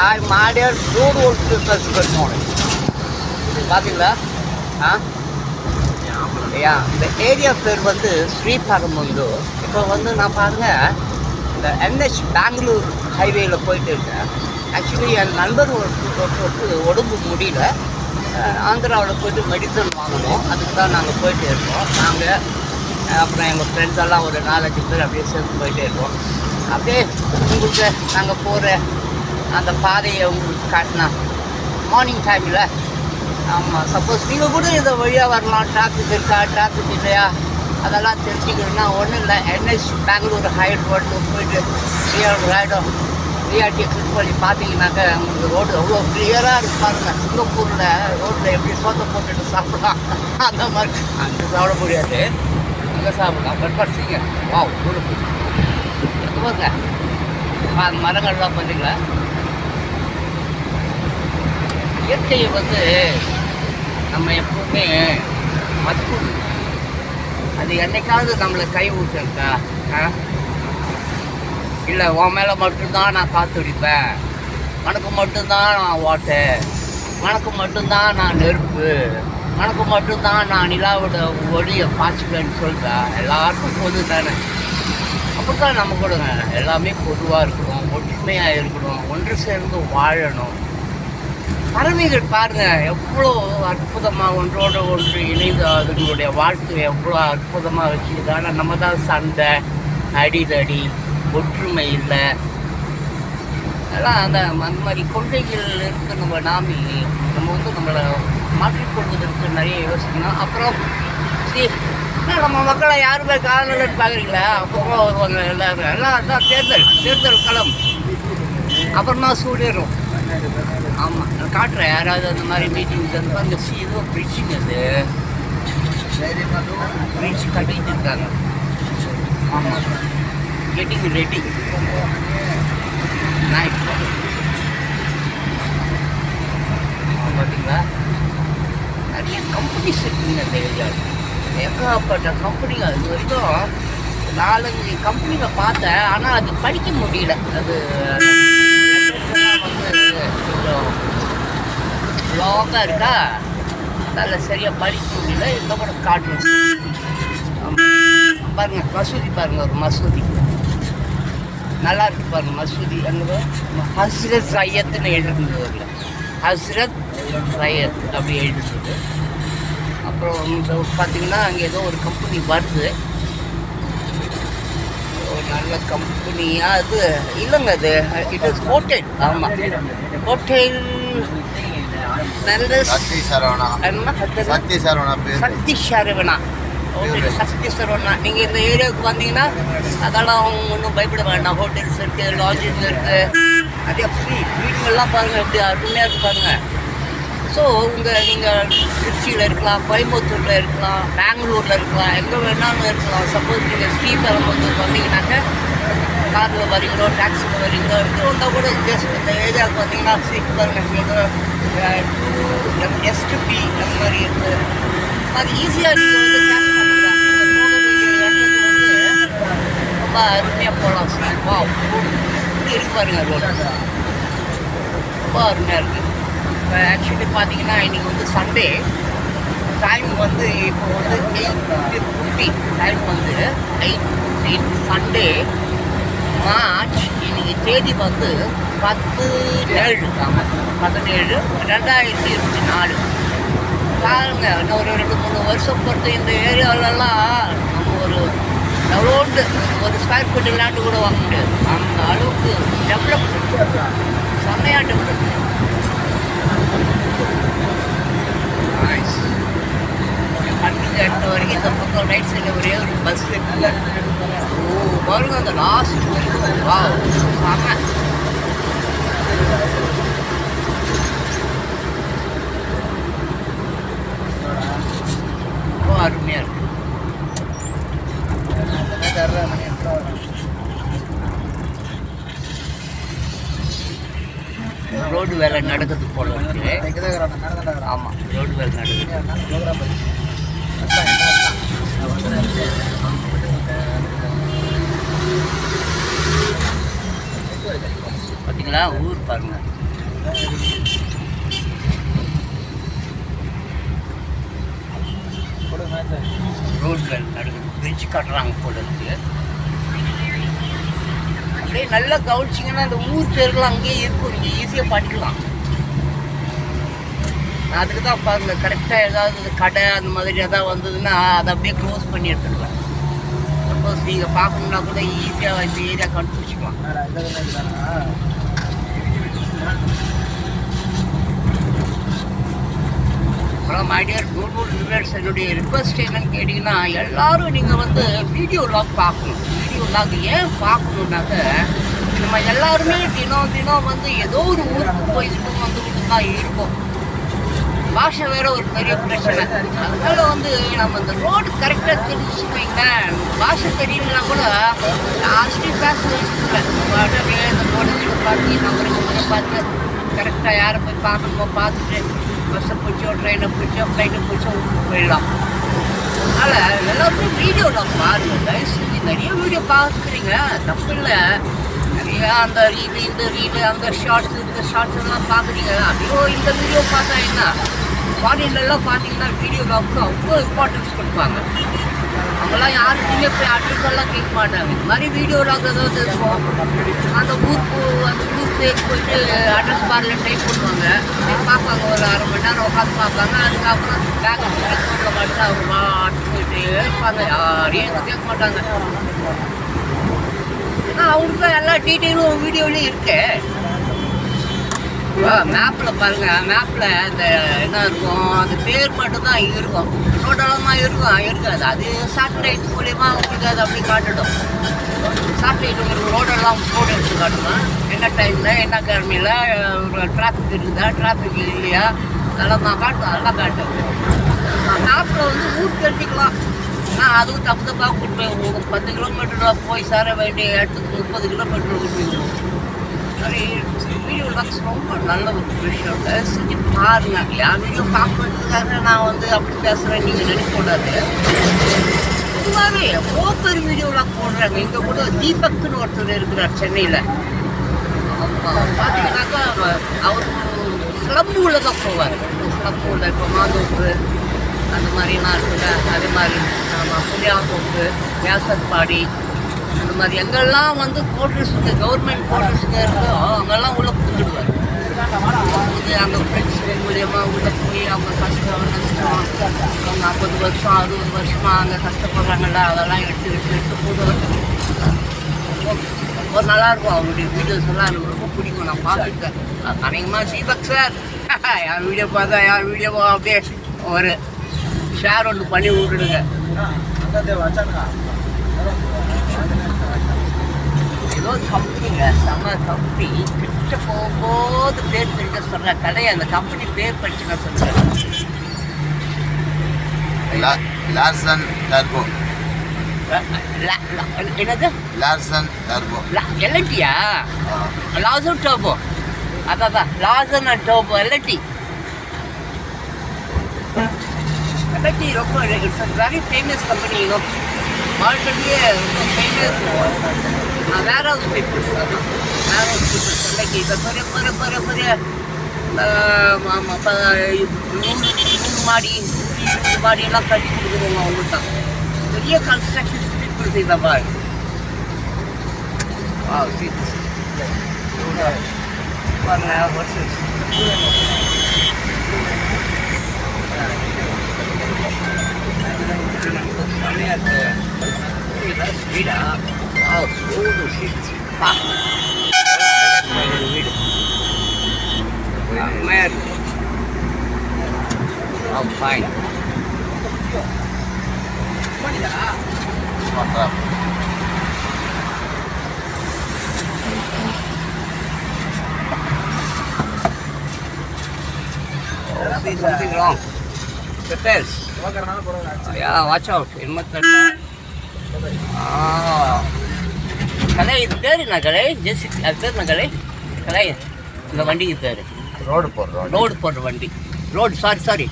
ஆய் my dear road was business பார்த்தீங்களா ஆ? யா இந்த ஏரியா பேர் வந்து ஸ்ரீபரமந்து இப்போ வந்து நான் பாருங்க இந்த என்ஹெச் பெங்களூர் ஹைவேல போயிட்டு இருக்கேன். ஆக்சுவலி என் நண்பர் ஒருத்தருக்கு உடம்பு முடியல. ஆந்திராவில் போயிட்டு மெடிசன் வாங்கணும். அதுக்கு தான் நாங்கள் போயிட்டு இருக்கோம். நாங்கள் அப்புறம் எங்கள் ஃப்ரெண்ட்ஸ் எல்லாம் ஒரு நாலஞ்சு பேர் அப்படியே சேர்ந்து போயிட்டே இருக்கோம். அப்படியே உங்களுக்கு நாங்கள் போகிற அந்த பாதையை உங்களுக்கு காட்டினா. மார்னிங் டைமில் ஆமாம் சப்போஸ் நீங்கள் கூட இந்த வழியாக வரலாம். டிராஃபிக் இருக்கா டிராஃபிக் இல்லையா? அதெல்லாம் தெரிஞ்சுக்கணும்னா ஒன்றும் இல்லை. என்எஸ் பெங்களூர் ஹை ரோட்டில் போயிட்டு ரியாடு ரைடம் ரியாட்டி கிளிக் பண்ணி பார்த்தீங்கன்னாக்க உங்களுக்கு ரோடு அவ்வளோ கிளியராக இருக்கு பாருங்கள் சிங்கப்பூரில் ரோட்டில் எப்படி சோத்தை போட்டுட்டு சாப்பிடலாம்? அந்த மாதிரி. அங்கே சாப்பிட முடியாது. அங்கே சாப்பிடலாம். பட் பர்சிங்க வா ஊருக்கு பாருங்க. மரங்கள்லாம் பார்த்தீங்களா? இயற்கையை வந்து நம்ம எப்பவுமே மதிக்கணும். அது என்னைக்காவது நம்மளை கை ஊற்றிருக்கா ஆ? இல்லை உன் மேலே மட்டும்தான் நான் காத்துடிப்பேன். உனக்கு மட்டும்தான் நான் ஓட்டு. உனக்கு மட்டும்தான் நான் நெருப்பு. உனக்கு மட்டும்தான் நான் நிலாவோட ஒளியை பாய்ச்சுவேன்னு சொல்கிறா எல்லாருக்கும் பொது தானே. அப்படித்தான் நம்ம கூட எல்லாமே பொதுவாக இருக்கணும் ஒற்றுமையாக இருக்கணும் ஒன்று சேர்ந்து வாழணும். பறவைகள் பாருங்க எவ்வளோ அற்புதமாக ஒன்றோடு ஒன்று இணைந்து அதனுடைய வாழ்க்கை எவ்வளோ அற்புதமாக வச்சுக்குது ஆனால் நம்ம தான் சண்டை அடிதடி ஒற்றுமை இல்லை. அதெல்லாம் அந்த அந்த மாதிரி கொள்கைகள் இருக்கு நம்ம நாமி நம்ம வந்து நம்மளை மாற்றிக்கொள்வதற்கு நிறைய யோசிக்கணும். அப்புறம் சரி நம்ம மக்களை யாருமே காதலன்னு பார்க்குறீங்களா? அப்போ வருவாங்க எல்லாரும். எல்லாம் அதான் தேர்தல் தேர்தல் களம். அப்புறமா சூடிடும் ஆமாம் நான் காட்டுறேன். யாராவது அந்த மாதிரி மீட்டிங் வந்து அந்த சி ஏதோ பிரிட்ஜிங் அது. பிரிட்ஜ் கட்டிட்டு இருக்காங்க ஆமாம் கெட்டிங் ரெடி நைட் பார்த்தீங்களா நிறைய கம்பெனிஸ் இருக்குங்க இந்த ஏரியாவில் ஏகப்பட்ட கம்பெனிங்க இது வரைக்கும் நாலஞ்சு கம்பெனிங்க பார்த்தேன். ஆனால் அது படிக்க முடியல. அது வந்து கொஞ்சம் லாங்காக இருக்கா அதில் சரியாக படிக்க முடியல இந்த கூட காட்டணும் பாருங்க மசூதி பாருங்க ஒரு மசூதி. நல்லா இருக்கு பாருங்க மசூதி. அங்கே ஹஸ்ரத் சையத்னு எழுதுனது ஒரு ஹஸ்ரத் சையத் அப்படி எழுதுனது. அப்புறம் பார்த்தீங்கன்னா அங்கே ஏதோ ஒரு கம்பெனி வருது. ஒரு நல்ல கம்பெனியா அது. இல்லைங்க அது இட் இஸ் ஹோட்டல் ஆமாம் ஹோட்டல் சக்தி சரவணா என்ன? சக்தி சரவணா சக்தி சரவணா சக்தி சரவணா நீங்கள் இந்த ஏரியாவுக்கு வந்தீங்கன்னா அதெல்லாம் ஒன்றும் பயப்பட வேண்டாம் ஹோட்டல்ஸ் இருக்குது லாட்ஜஸ் இருக்குது அதே ஃப்ரீ வீடுங்கள்லாம் பாருங்கள் எப்படி அருமையாக இருக்கு பாருங்கள் ஸோ உங்கள் நீங்கள் திருச்சியில் இருக்கலாம் கோயம்புத்தூரில் இருக்கலாம் பெங்களூரில் இருக்கலாம் எங்கே வேணாலும் இருக்கலாம். சப்போஸ் நீங்கள் ஸ்ரீபெரும்புத்தூர் வந்தீங்கன்னாக்க காரில் வரீங்களோ டாக்ஸியில் வரீங்களோ எங்கே வந்தால் கூட ஜஸ்ட் இந்த ஏரியாவுக்கு வந்தீங்கன்னா சீட் பாருங்கள் ஏதோ எஸ் டு பி அந்த மாதிரி இருக்குது அது ஈஸியாக நீங்கள் வந்து பண்ணிக்கலாம் போக வேண்டிய இடத்துக்கு வந்து ரொம்ப அருமையாக போகலாம் சார். வா இப்படி இருக்கு பாருங்க ரோடு ரொம்ப அருமையாக இருக்குது இப்போ ஆக்சுவலி பார்த்தீங்கன்னா இன்னைக்கு வந்து சண்டே டைம் வந்து இப்போ வந்து எயிட் ஃபிஃப்டி டைம் வந்து எயிட் ஃபிஃப்டீன் சண்டே மார்ச் இன்னைக்கு தேதி வந்து பத்து ஏழு. ஆமாம் பதினேழு ரெண்டாயிரத்தி இருபத்தி நாலு. பாருங்க இன்னும் ஒரு ரெண்டு மூணு வருஷம் பொறுத்து இந்த ஏரியாவிலலாம் நம்ம ஒரு எவ்வளோண்டு ஒரு ஸ்கொயர் ஃபீட் லேண்டு கூட வாங்க முடியாது. அந்த அளவுக்கு டெவலப் செம்மையாக டெவலப் நைஸ் கண்ணுக்கு வரைக்கும் இந்த பக்கம் ரைட் சைடில் ஒரே ஒரு பஸ் இருக்குல்ல. ஓ பாருங்க அந்த லாஸ்ட் வா செம்ம அருமையாக இருக்கு ரோடு வேலை நடக்குது போல இருக்கு ஆமாம் ரோடு வேலை நடக்குது பார்த்தீங்களா ஊர் பாருங்க. ரோடுகள் நடுவு பிரிட்ஜ் கட்டுறாங்க போல இருக்கு. அப்படியே நல்லா கவனிச்சிங்கன்னா அந்த ஊர் பேர்கள் அங்கேயே இருக்கும். நீங்கள் ஈஸியாக படிக்கலாம் அதுக்கு தான் பாருங்க கரெக்டாக ஏதாவது கடை அந்த மாதிரி ஏதாவது வந்ததுன்னா அதை அப்படியே க்ளோஸ் பண்ணி எடுத்துடுவேன் சப்போஸ் நீங்கள் பார்க்கணுன்னா கூட ஈஸியாக இந்த ஏரியா கண்டுபிடிச்சிக்கலாம். அப்புறம் மைடியர் கூகுள் ரிவர்ஸ் என்னுடைய ரிக்வஸ்ட் என்னன்னு கேட்டிங்கன்னா எல்லாரும் நீங்கள் வந்து வீடியோ லாக் பார்க்கணும். வீடியோ லாக் ஏன் பார்க்கணுன்னாக்க நம்ம எல்லாருமே தினம் தினம் வந்து ஏதோ ஒரு ஊருக்கு போய்கிட்டும் வந்துக்கிட்டு தான் இருப்போம் பாஷை வேற ஒரு பெரிய பிரச்சனை. அதனால வந்து நம்ம இந்த ரோடு கரெக்டாக தெரிஞ்சு பாஷை தெரியலனா கூட யார்கிட்டையும் பேச வச்சுக்கல அப்படியே இந்த ரோடு பார்த்து நம்ம பார்த்து கரெக்டாக யாரை போய் பார்க்கணுமோ பார்த்துட்டு பஸ்ஸை பிடிச்சோ ட்ரெயினை பிடிச்சோ ஃப்ளைட்டை பிடிச்சோ போயிடலாம். அதனால் எல்லாருமே வீடியோவில் பாருங்கள் தயவு செஞ்சு நிறைய வீடியோ பார்க்குறீங்க. தப்பு இல்லை நிறையா அந்த ரீல் இந்த ரீல் அந்த ஷார்ட்ஸ் இந்த ஷார்ட்ஸ் எல்லாம் பார்க்குறீங்க. ஐயோ இந்த வீடியோ பார்த்தா என்ன? ஃபாரின்லலாம் பார்த்தீங்கன்னா வீடியோவுக்கு அவ்வளோ இம்பார்ட்டன்ஸ் கொடுப்பாங்க அவங்களாம் யாருக்குமே போய் அட்ரஸ் எல்லாம் கேட்க மாட்டாங்க. இது மாதிரி வீடியோவில் ஏதாவது இருக்கும். அந்த ஊருக்கு அந்த ஊர் பேர் போயிட்டு அட்ரஸ் பாரில் டைப் பண்ணுவாங்க. பார்ப்பாங்க. ஒரு அரை மணி நேரம் உட்காந்து பார்ப்பாங்க. அதுக்கப்புறம் பேக் அக்கௌண்ட்டில் மட்டும் அவங்க மாட்டு போயிட்டே இருப்பாங்க. யாரையும் கேட்க மாட்டாங்க. ஏன்னா அவங்களுக்கு தான் எல்லா டீட்டெயிலும் வீடியோலேயும் இருக்கு. மேப்பில் பாருங்கள் மேப்பில் இந்த என்ன இருக்கும் அந்த பேர் மட்டும் தான் இருக்கும். ரோடெல்லாம் தான் இருக்கும் இருக்காது. அது சேட்டலைட் மூலியமாக உங்களுக்கு அது அப்படி காட்டிடும் சேட்டலைட் உங்களுக்கு ரோடெல்லாம் போட்டு எடுத்து காட்டுவேன் என்ன டைமில் என்ன கிழமையில் டிராஃபிக் இருக்குதா? டிராஃபிக் இல்லையா? அதெல்லாம் நான் காட்டும் அதெல்லாம் காட்டும் மேப்பில் வந்து ஊர் தெரிஞ்சுக்கலாம். ஆனால் அதுவும் தப்பு தப்பாக கூட்டு போய் ஒரு பத்து கிலோமீட்டரில் போய் சேர வேண்டிய இடத்துக்கு முப்பது கிலோமீட்டர் கூட்டு போய் சரி வீடியோ ரொம்ப நல்ல ஒரு விஷயம் செஞ்சு பாருங்க என் வீடியோ பார்க்கறதுக்காக நான் வந்து அப்படி பேசுகிறேன் நீங்கள் நினைக்கக்கூடாது பொதுவாகவே எவ்வளோ பேர் போடுறாங்க இங்கே கூட தீபக்னு ஒருத்தர் இருக்கிறார் சென்னையில் பார்த்தீங்கன்னாக்கா அவர் சிலம்பூரில் தான் போவார் சிலம்பூரில் இப்போ மாதோப்பு அந்த மாதிரிலாம் இருக்குல்ல அதே மாதிரி ஆமாம் புளியாந்தோப்பு வியாசர்பாடி அந்த மாதிரி எங்கெல்லாம் வந்து கோட்டர்ஸுங்க கவர்மெண்ட் கோட்டர்ஸுங்க இருக்கோ அங்கெல்லாம் உள்ளே புகுந்துடுவார் புகுந்து அந்த ஃப்ரெண்ட்ஸ் மூலியமாக உள்ளே போய் அவங்க கஷ்டம் நஷ்டம் அவங்க ஐம்பது வருஷம் அறுபது வருஷமாக அங்கே கஷ்டப்படுறாங்கல்ல அதெல்லாம் எடுத்து எடுத்து எடுத்து போடுவார் ரொம்ப நல்லாயிருக்கும் அவருடைய வீடியோஸ் எல்லாம் எனக்கு ரொம்ப பிடிக்கும் நான் பார்த்துருக்கேன். அநேகமாக தீபக் சார் யார் வீடியோ பார்த்தா யார் வீடியோ அப்படியே ஒரு ஷேர் ஒன்று பண்ணி விட்டுடுங்க. ஏதோ கம்பெனிங்க செம்ம கம்பெனி கிட்ட போகும்போது பேர் தெரிஞ்ச சொல்கிற கடையை அந்த கம்பெனி பேர் படிச்சுங்க சொல்கிறேன் லார்சன் டர்போ என்னது? லார்சன் டர்போ எல்என்டியா லாசன் டோபோ. அதான் அதான் Larsen and Toubro L N T L N T ரொம்ப it's a very famous company you know மார்க்கெட்லேயே ரொம்ப ஃபேமஸ் வேர் ஹவுஸ் பீப்புள்ஸ் அதான் வேர் ஹவுஸ் பீப்புள்ஸ் எல்என்டி இப்போ பெரிய பெரிய பெரிய பெரிய ஆமாம் இப்போ நூறு நூறு மாடி நூறு மாடியெல்லாம் கட்டி கொடுக்குறவங்க அவங்க தான் பெரிய கன்ஸ்ட்ரக்ஷன் பீப்புள்ஸ் இதை பாருங்க Wow, see this. One hour versus. வீடா Wow, சூடு சீட்ஸ் பா வீடு செம்மையா இருக்கு Oh, fine. See something wrong. Repairs. Yeah, watch out. என்னமோ தெரியல. Ah. கலை இது பேர் என்ன கலை ஜெசி அது பேர் என்ன கலை. கலை இந்த வண்டிக்கு பேர். ரோடு போடுறோம் ரோடு போடுற வண்டி. Road sorry sorry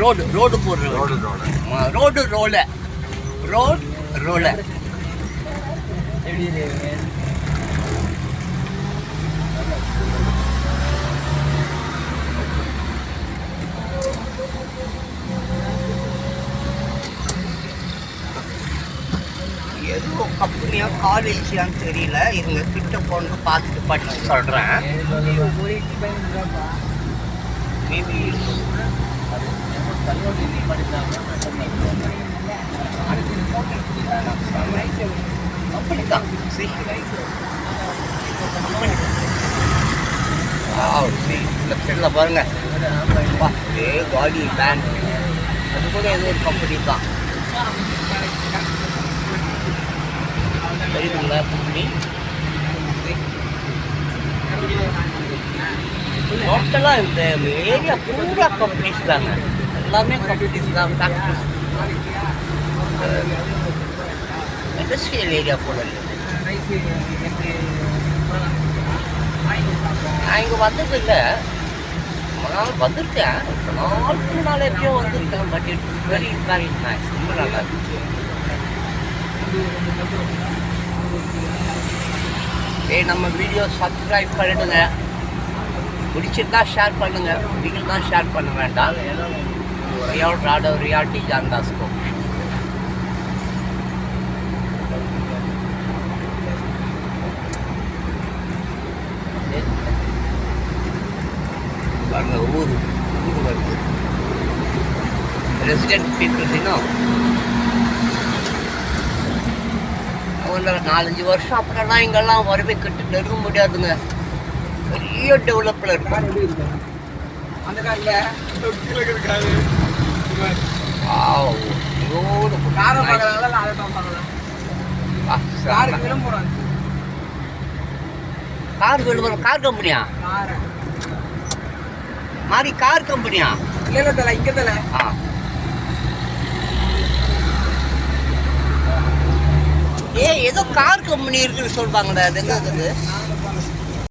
road road போடுற ரோடு ரோடு. ரோடு ரோல. ரோட் ரோல. காலேஜான்னு தெரியல. இருங்க கிட்ட போன்னு பார்த்துட்டு படிச்சு சொல்கிறேன் மேபி அப்படிதான் லெஃப்டில் பாருங்க. வா, பாருங்கள் காடி பேண்ட். அது கூட ஏதோ ஒரு கம்பெனி தான். தெரியுதுங்களா கம்பெனி டோட்டலாக இந்த ஏரியா பூரா கம்பெனிஸ் தாங்க. எல்லாமே கம்பெனிஸ் தான் ஃபேக்ட்ரிஸ் இண்டஸ்ட்ரியல் ஏரியா போல நான் இங்கே வந்தது இல்லை நான் வந்திருக்கேன். ரொம்ப நாள் முன்னால் எப்பயோ வந்திருக்கேன். But it's very very nice ரொம்ப நல்லா இருந்துச்சு. நம்ம வீடியோ சப்ஸ்கிரைப் பண்ணிடுங்க. பிடிச்சிருந்தா ஷேர் பண்ணுங்க. பிடிக்கலனா ஷேர் பண்ண வேண்டாம். ரியால் ராடோ ரியாலிட்டி ஜான்தாஸ்கோ பாருங்க ஊர் ஊர் வருது. ரெசிடென்ட் பீப்புள்ஸ் இன்னும் ஒரு நாலஞ்சு வருஷம் அப்புறம்லாம் இங்கெல்லாம் வரவே கிட்ட நெருங்க முடியாதுங்க. பெரிய டெவலப்பில் இருக்கும் அந்த காரில். காரை. விளம்பரம் கார் கம்பெனியா காரை மாதிரி கார் கம்பெனியா இல்லை இல்லை தலை இங்கே தலை. ஆ. ஏ ஏதோ கார் கம்பெனி இருக்குன்னு சொல்வாங்கடா அது எங்க இருக்குது?